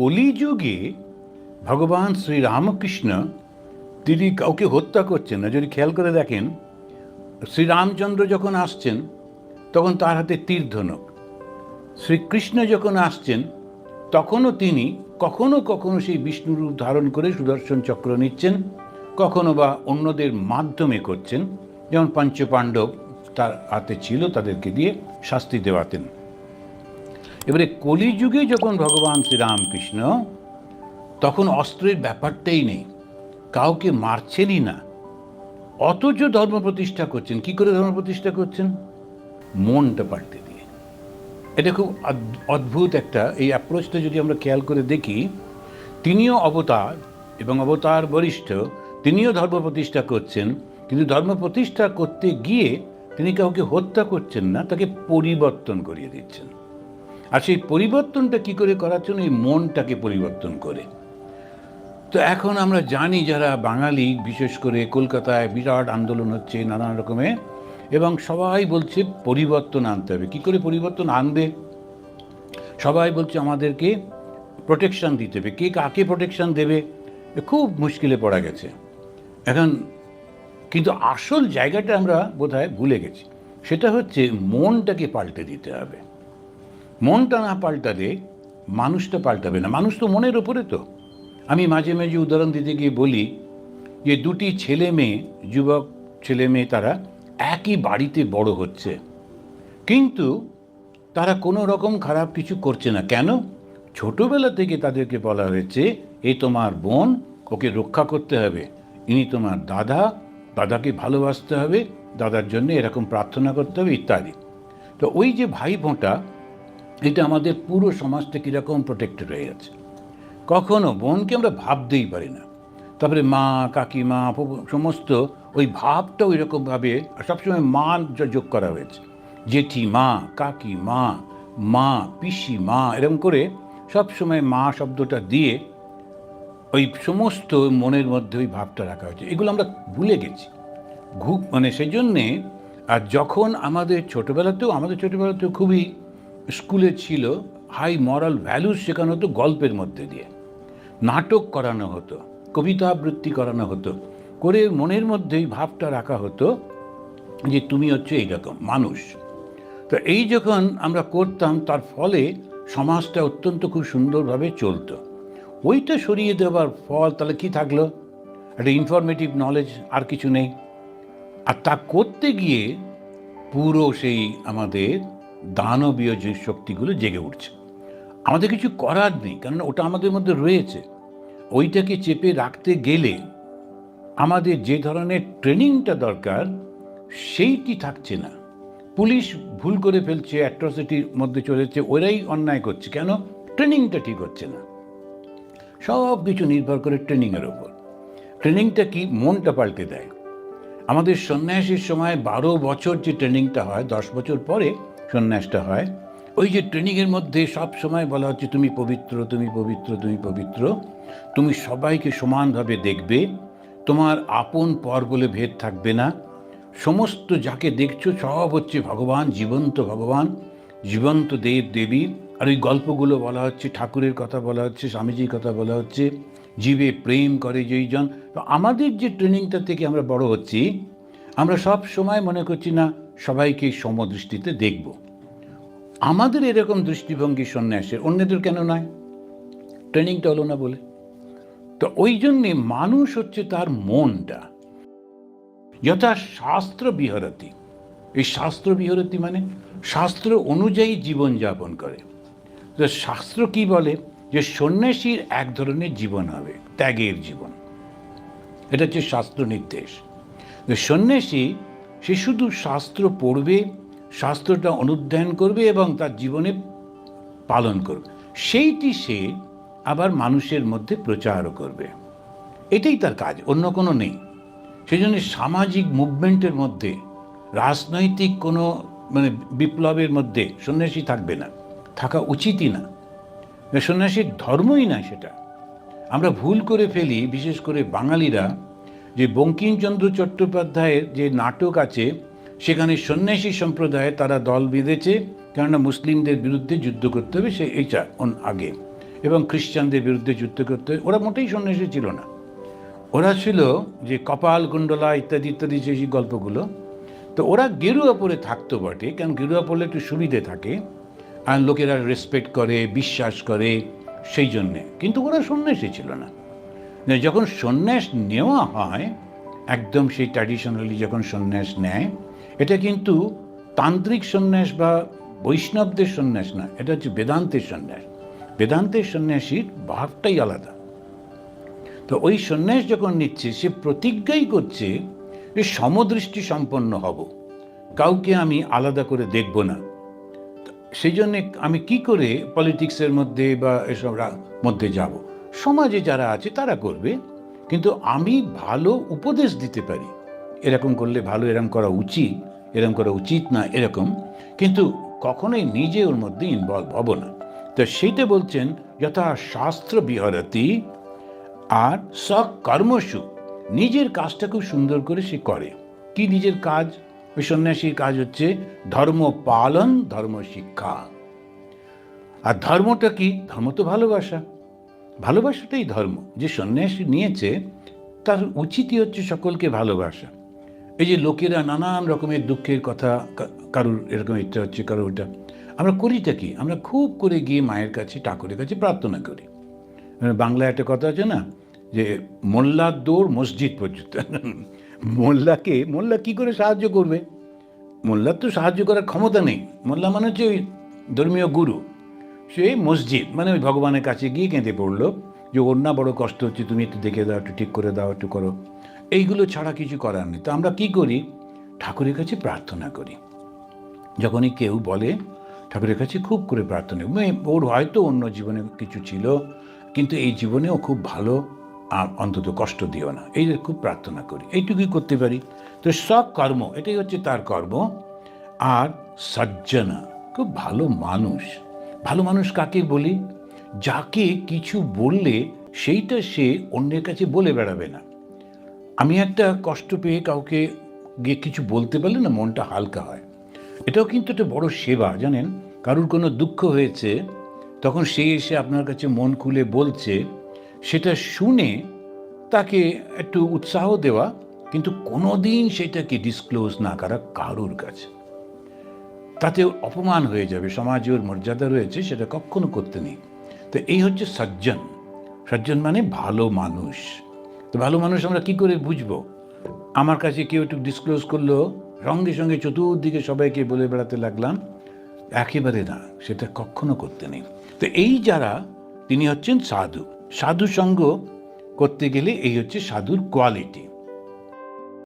কলিযুগে ভগবান শ্রীরামকৃষ্ণ তিনি কাউকে হত্যা করছেন না। যদি খেয়াল করে দেখেন, শ্রীরামচন্দ্র যখন আসছেন, তখন তার হাতে তীর ধনুক শ্রীকৃষ্ণ যখন আসছেন, তখনও তিনি কখনো কখনো সেই বিষ্ণুরূপ ধারণ করে সুদর্শন চক্র নিচ্ছেন, কখনো বা অন্যদের মাধ্যমে করছেন। যেমন পঞ্চপাণ্ডব তার হাতে ছিল, তাদেরকে দিয়ে শাস্তি দেওয়াতেন। এবারে কলিযুগে যখন ভগবান শ্রীরামকৃষ্ণ, তখন অস্ত্রের ব্যাপারটাই নেই। কাউকে মারছেনই না। অথচ ধর্ম প্রতিষ্ঠা করছেন। কি করে ধর্ম প্রতিষ্ঠা করছেন? মনটা পাল্টে দিয়ে। এটা খুব অদ্ভুত একটা, এই অ্যাপ্রোচটা যদি আমরা খেয়াল করে দেখি, তিনিও অবতার এবং অবতার বরিষ্ঠ, তিনিও ধর্ম প্রতিষ্ঠা করছেন। কিন্তু ধর্ম প্রতিষ্ঠা করতে গিয়ে তিনি কাউকে হত্যা করছেন না, তাকে পরিবর্তন করিয়ে দিচ্ছেন। আর সেই পরিবর্তনটা কি করে করার জন্য এই মনটাকে পরিবর্তন করে? তো এখন আমরা জানি যারা বাঙালি, বিশেষ করে কলকাতায় বিরাট আন্দোলন হচ্ছে নানান রকমের এবং সবাই বলছে পরিবর্তন আনতে হবে। কী করে পরিবর্তন আনবে? সবাই বলছে আমাদেরকে প্রোটেকশন দিতে হবে। কে কাকে প্রোটেকশন দেবে? খুব মুশকিলে পড়া গেছে। এখন কিন্তু আসল জায়গাটা আমরা বোধহয় ভুলে গেছি। সেটা হচ্ছে মনটাকে পাল্টে দিতে হবে। মনটা না পাল্টালে মানুষটা পাল্টাবে না। মানুষ তো মনের ওপরে তো। আমি মাঝে মাঝে উদাহরণ দিতে গিয়ে বলি যে দুটি ছেলে মেয়ে, যুবক ছেলে মেয়ে তারা একই বাড়িতে বড় হচ্ছে। কিন্তু তারা কোনো রকম খারাপ কিছু করছে না। কেন? ছোটোবেলা থেকে তাদেরকে বলা হয়েছে, এ তোমার বোন, ওকে রক্ষা করতে হবে। ইনি তোমার দাদা, দাদাকে ভালোবাসতে হবে, দাদার জন্য এরকম প্রার্থনা করতে হবে, ইত্যাদি। তো ওই যে ভাই ফোঁটা এটা আমাদের পুরো সমাজটা কীরকম প্রোটেক্টেড হয়ে গেছে। কখনো বোনকে আমরা ভাবতেই পারি না। তারপরে মা, কাকিমা সমস্ত ওই ভাবটা ওই রকমভাবে সবসময় মা যোগ করা হয়েছে। জেঠি মা কাকি মা মা পিসি মা এরকম করে সবসময় মা শব্দটা দিয়ে ওই সমস্ত মনের মধ্যে ওই ভাবটা রাখা হয়েছে। এগুলো আমরা ভুলে গেছি। ঘু মানে সেই জন্যে আর যখন আমাদের ছোটোবেলাতেও আমাদের ছোটোবেলাতেও খুবই স্কুলে ছিল হাই মরাল ভ্যালুস শেখানো হতো গল্পের মধ্যে দিয়ে। নাটক করানো হতো কবিতা আবৃত্তি করানো হতো, করে মনের মধ্যে এই ভাবটা রাখা হতো যে তুমি হচ্ছে এইরকম মানুষ। তো এই যখন আমরা করতাম, তার ফলে সমাজটা অত্যন্ত খুব সুন্দরভাবে চলতো। ওইটা সরিয়ে দেওয়ার ফল তাহলে কি থাকল? একটা ইনফরমেটিভ নলেজ আর কিছু নেই। আর তা করতে গিয়ে পুরো সেই আমাদের দানবীয় যে শক্তিগুলো জেগে উঠছে। আমাদের কিছু করার নেই কারণ ওটা আমাদের মধ্যে রয়েছে। ওইটাকে চেপে রাখতে গেলে আমাদের যে ধরনের ট্রেনিংটা দরকার, সেইটি থাকছে না। পুলিশ ভুল করে ফেলছে, অ্যাট্রসিটির মধ্যে চলেছে, ওরাই অন্যায় করছে। কেন? ট্রেনিংটা ঠিক হচ্ছে না। সব কিছু নির্ভর করে ট্রেনিংয়ের ওপর। ট্রেনিংটা কি মনটা পাল্টে দেয়? আমাদের সন্ন্যাসীর সময় বারো বছর যে ট্রেনিংটা হয়, দশ বছর পরে সন্ন্যাসটা হয়। ওই যে ট্রেনিংয়ের মধ্যে সব সময় বলা হচ্ছে, তুমি পবিত্র তুমি পবিত্র তুমি পবিত্র। তুমি সবাইকে সমানভাবে দেখবে। তোমার আপন পর বলে ভেদ থাকবে না। সমস্ত যাকে দেখছ, সব হচ্ছে ভগবান, জীবন্ত ভগবান, জীবন্ত দেব, দেবী। আর ওই গল্পগুলো বলা হচ্ছে, ঠাকুরের কথা বলা হচ্ছে, স্বামীজির কথা বলা হচ্ছে, জীবে প্রেম করে যেইজন তো আমাদের যে ট্রেনিংটা থেকে আমরা বড় হচ্ছি, আমরা সব সময় মনে করছি, না সবাইকে সমদৃষ্টিতে দেখব। আমাদের এরকম দৃষ্টিভঙ্গি সন্ন্যাসের অন্যদের কেন নয়? ট্রেনিংটা হলো না বলে। তো ওই জন্যে মানুষ হচ্ছে তার মনটা। যথা শাস্ত্র বিহরতি। এই শাস্ত্র বিহরতি মানে শাস্ত্র অনুযায়ী জীবনযাপন করে। তো শাস্ত্র কি বলে? যে সন্ন্যাসীর এক ধরনের জীবন হবে, ত্যাগের জীবন। এটা হচ্ছে শাস্ত্র নির্দেশ। সন্ন্যাসী সে শুধু শাস্ত্র পড়বে, শাস্ত্রটা অনুধ্যান করবে এবং তার জীবনে পালন করবে। সেইটি সে আবার মানুষের মধ্যে প্রচারও করবে। এটাই তার কাজ, অন্য কোনো নেই। সেই জন্য সামাজিক মুভমেন্টের মধ্যে, রাজনৈতিক কোনো মানে বিপ্লবের মধ্যে সন্ন্যাসী থাকবে না, থাকা উচিতই না। সন্ন্যাসীর ধর্মই না সেটা। আমরা ভুল করে ফেলি, বিশেষ করে বাঙালিরা যে বঙ্কিমচন্দ্র চট্টোপাধ্যায়ের যে নাটক আছে সেখানে সন্ন্যাসী সম্প্রদায়ে তারা দল বেঁধেছে কেননা মুসলিমদের বিরুদ্ধে যুদ্ধ করতে হবে সে এইটা আগে। এবং খ্রিস্টানদের বিরুদ্ধে যুদ্ধ করতে হবে। ওরা মোটেই সন্ন্যাসী ছিল না। ওরা ছিল যে কপাল কুণ্ডলা ইত্যাদি ইত্যাদি যে গল্পগুলো তো ওরা গেরুয়া পরে থাকতো বটে কারণ গেরুয়া পরলে একটু সুবিধে থাকে আর লোকেরা রেসপেক্ট করে বিশ্বাস করে সেই জন্যে। কিন্তু ওরা সন্ন্যাসী ছিল না, যখন সন্ন্যাস নেওয়া হয়, একদম সেই ট্র্যাডিশনালি যখন সন্ন্যাস নেয়, এটা কিন্তু তান্ত্রিক সন্ন্যাস বা বৈষ্ণবদের সন্ন্যাস না, এটা হচ্ছে বেদান্তের সন্ন্যাস। বেদান্তের সন্ন্যাসীর ভাবটাই আলাদা। তো ওই সন্ন্যাস যখন নিচ্ছে, সে প্রতিজ্ঞাই করছে যে সমদৃষ্টি সম্পন্ন হব। কাউকে আমি আলাদা করে দেখব না। সেই জন্যে আমি কি করে পলিটিক্সের মধ্যে বা এসব মধ্যে যাব? সমাজে যারা আছে, তারা করবে। কিন্তু আমি ভালো উপদেশ দিতে পারি। এরকম করলে ভালো এরকম করা উচিত এরকম করা উচিত না, এরকম। কিন্তু কখনোই নিজে ওর মধ্যে ইনভলভ হব না। তো সেইটা বলছেন, যথা শাস্ত্র বিহরতি আর সকর্মসু নিজের কাজটা খুব সুন্দর করে সে করে। কি নিজের কাজ? ওই সন্ন্যাসীর কাজ হচ্ছে ধর্ম পালন, ধর্ম শিক্ষা। আর ধর্মটা কি? ধর্ম তো ভালোবাসা। ভালোবাসাটাই ধর্ম। যে সন্ন্যাসী নিয়েছে, তার উচিতই হচ্ছে সকলকে ভালোবাসা। এই যে লোকেরা নানান রকমের দুঃখের কথা কারুর এরকম ইচ্ছা হচ্ছে, কারোর ওটা। আমরা করিটা কি? আমরা খুব করে গিয়ে মায়ের কাছে, ঠাকুরের কাছে প্রার্থনা করি। মানে বাংলায় একটা কথা আছে না, যে মোল্লার দৌড় মসজিদ পর্যন্ত। মোল্লাকে, মোল্লা কি করে সাহায্য করবে? মোল্লার তো সাহায্য করার ক্ষমতা নেই। মোল্লা মানে হচ্ছে ওই ধর্মীয় গুরু। সে মসজিদ মানে ওই ভগবানের কাছে গিয়ে কেঁদে পড়ল যে, ওর না বড় কষ্ট হচ্ছে, তুমি একটু দেখে দাও, একটু ঠিক করে দাও, একটু করো। এইগুলো ছাড়া কিছু করার নেই। তো আমরা কি করি? ঠাকুরের কাছে প্রার্থনা করি। যখনই কেউ বলে, ঠাকুরের কাছে খুব করে প্রার্থনা। মানে ওর হয়তো অন্য জীবনে কিছু ছিল, কিন্তু এই জীবনেও খুব ভালো, আর অন্তত কষ্ট দিও না। এই খুব প্রার্থনা করি। এইটুকুই করতে পারি। তো সব কর্ম, এটাই হচ্ছে তার কর্ম। আর সজ্জনা, খুব ভালো মানুষ। ভালো মানুষ কাকে বলি? যাকে কিছু বললে সেইটা সে অন্যের কাছে বলে বেড়াবে না। আমি একটা কষ্ট পেয়ে কাউকে গিয়ে কিছু বলতে পারলে না মনটা হালকা হয়। এটাও কিন্তু একটা বড় সেবা, জানেন? কারুর কোনো দুঃখ হয়েছে, তখন সে এসে আপনার কাছে মন খুলে বলছে, সেটা শুনে তাকে একটু উৎসাহ দেওয়া, কিন্তু কোনোদিন সেটাকে ডিসক্লোজ না করা কারুর কাছে। তাতে অপমান হয়ে যাবে, সমাজে ওর মর্যাদা রয়েছে, সেটা কখনো করতে নেই। তো এই হচ্ছে সজ্জন। সজ্জন মানে ভালো মানুষ। তো ভালো মানুষ আমরা কি করে বুঝব? আমার কাছে কেউ একটু ডিসক্লোজ করল, সঙ্গে সঙ্গে চতুর্দিকে সবাইকে বলে বেড়াতে লাগলাম। একেবারে না, সেটা কখনো করতে নেই। তো এই যারা, তিনি হচ্ছেন সাধু। সাধু সঙ্গ করতে গেলে এই হচ্ছে সাধুর কোয়ালিটি